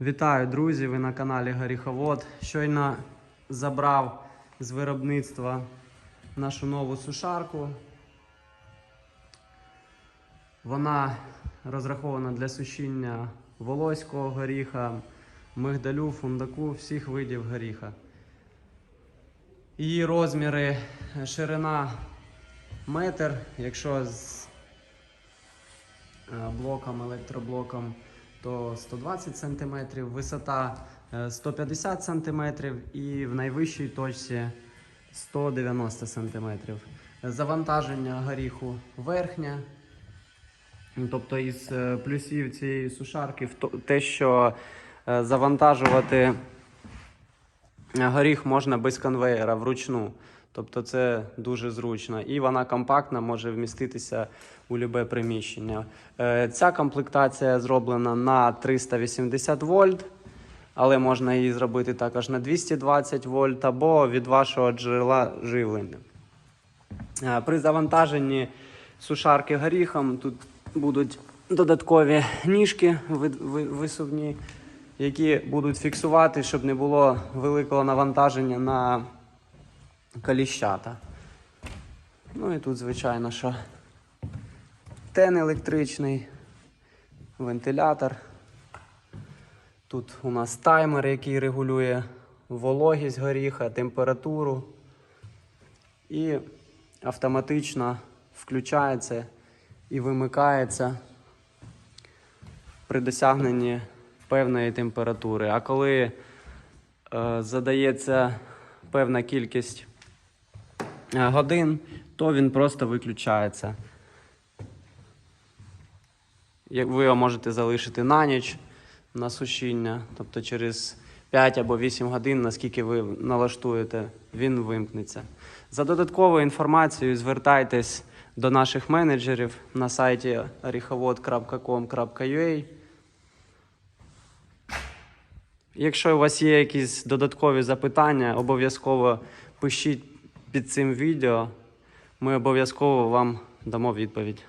Вітаю, друзі! Ви на каналі Горіховод. Щойно забрав з виробництва нашу нову сушарку. Вона розрахована для сушіння волоського горіха, мигдалю, фундаку, всіх видів горіха. Її розміри ширина метр, якщо з е, блоком, електроблоком, то 120 см, висота е, 150 см і в найвищій точці 190 см. Завантаження горіху верхня. Ну, Тобто із е, плюсів цієї сушарки те, що е, завантажувати е, горіх можна без конвеєра вручну. Тобто це дуже зручно. І вона компактна, може вміститися у любе приміщення. Е, Ця комплектація зроблена на 380 вольт, але можна її зробити також на 220 вольт або від вашого джерела живлення. Е, При завантаженні сушарки горіхом тут будуть додаткові ніжки ви- ви- висувні, які будуть фіксувати, щоб не було великого навантаження на коліщата. Ну і тут, звичайно, що тен електричний, вентилятор. Тут у нас таймер, який регулює вологість горіха, температуру. І автоматично включається і вимикається при досягненні певної температури. А коли е, задається певна кількість е, годин, то він просто виключається. Ви його можете залишити на ніч на сушіння, тобто через 5 або 8 годин, наскільки ви налаштуєте, він вимкнеться. За додатковою інформацією звертайтесь до наших менеджерів на сайті orichovod.com.ua. Якщо у вас є якісь додаткові запитання, обов'язково пишіть під цим відео. Ми обов'язково вам дамо відповідь.